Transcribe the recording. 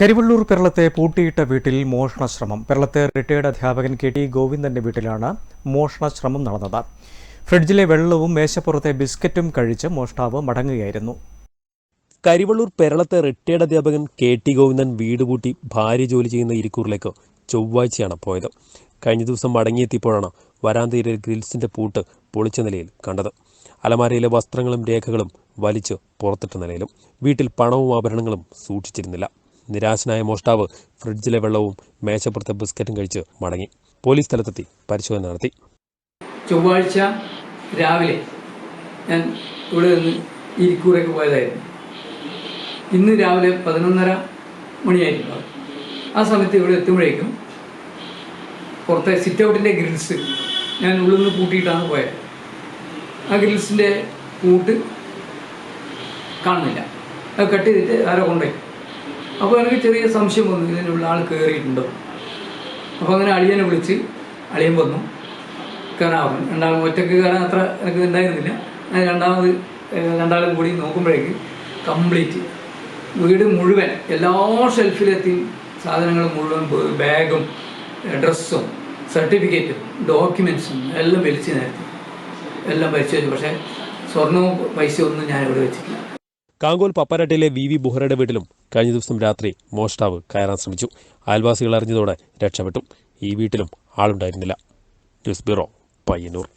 കരിവള്ളൂർ പെരളത്തെ പൂട്ടിയിട്ട വീട്ടിൽ മോഷണശ്രമം. പെരളത്തെ റിട്ടയേർഡ് അധ്യാപകൻ കെ ടി ഗോവിന്ദന്റെ വീട്ടിലാണ് മോഷണശ്രമം നടന്നത്. ഫ്രിഡ്ജിലെ വെള്ളവും മേശപ്പുറത്തെ ബിസ്ക്കറ്റും കഴിച്ച് മോഷ്ടാവ് മടങ്ങുകയായിരുന്നു. കരിവള്ളൂർ പെരളത്തെ റിട്ടയേർഡ് അധ്യാപകൻ കെ ടി ഗോവിന്ദൻ വീട് പൂട്ടി ഭാര്യ ജോലി ചെയ്യുന്ന ഇരിക്കൂറിലേക്ക് ചൊവ്വാഴ്ചയാണ് പോയത്. കഴിഞ്ഞ ദിവസം മടങ്ങിയെത്തിയപ്പോഴാണ് വരാന്തയിലെ ഗ്രിൽസിന്റെ പൂട്ട് പൊളിച്ച നിലയിൽ കണ്ടത്. അലമാരയിലെ വസ്ത്രങ്ങളും രേഖകളും വലിച്ച് പുറത്തിട്ട നിലയിലും വീട്ടിൽ പണവും ആഭരണങ്ങളും സൂക്ഷിച്ചിരുന്നില്ല. നിരാശനായ മോഷ്ടാവ് ഫ്രിഡ്ജിലെ വെള്ളവും മേശപ്പുറത്തെ ബിസ്ക്കറ്റും കഴിച്ച് മടങ്ങി. പോലീസ് സ്ഥലത്തെത്തി പരിശോധന നടത്തി. ചൊവ്വാഴ്ച രാവിലെ ഞാൻ ഇവിടെ നിന്ന് ഇരിക്കൂറേക്ക് പോയതായിരുന്നു. ഇന്ന് രാവിലെ പതിനൊന്നര മണിയായിരുന്നു. ആ സമയത്ത് ഇവിടെ എത്തുമ്പോഴേക്കും പുറത്തെ സിറ്റ് ഔട്ടിന്റെ ഗ്രിൽസ് ഞാൻ ഉള്ളിൽ നിന്ന് പൂട്ടിയിട്ടാണ് പോയത്. ആ ഗ്രിൽസിന്റെ പൂട്ട് കാണുന്നില്ല. അത് കട്ട് ചെയ്തിട്ട് ആരോ കൊണ്ടുപോയി. അപ്പോൾ എനിക്ക് ചെറിയ സംശയം വന്നു. ഇതിന്റെ ഉള്ളിൽ ആൾ കയറിയിട്ടുണ്ടോ അപ്പോൾ അങ്ങനെ അളിയനെ വിളിച്ച് അളിയൻ വന്നു. കയറാവും രണ്ടാളും ഒറ്റയ്ക്ക് കയറാൻ അത്ര എനിക്ക് ഉണ്ടായിരുന്നില്ല ഞാൻ രണ്ടാമത് രണ്ടാളും കൂടി നോക്കുമ്പോഴേക്ക് കംപ്ലീറ്റ് വീട് മുഴുവൻ എല്ലാ ഷെൽഫിലെത്തിയും സാധനങ്ങൾ മുഴുവൻ ബാഗും ഡ്രസ്സും സർട്ടിഫിക്കറ്റും ഡോക്യുമെൻസും എല്ലാം വലിച്ചു നേരത്തി. എല്ലാം പരിശോധിച്ചു പക്ഷേ സ്വർണവും പൈസയും ഒന്നും ഞാൻ ഇവിടെ വെച്ചിട്ടില്ല. കാങ്കോൽ പപ്പരട്ടിലെ വി വി ബുഹറയുടെ വീട്ടിലും കഴിഞ്ഞ ദിവസം രാത്രി മോഷ്ടാവ് കയറാൻ ശ്രമിച്ചു. അയൽവാസികൾ അറിഞ്ഞതോടെ രക്ഷപ്പെട്ടു. ഈ വീട്ടിലും ആളുണ്ടായിരുന്നില്ല. News bureau Payyanur.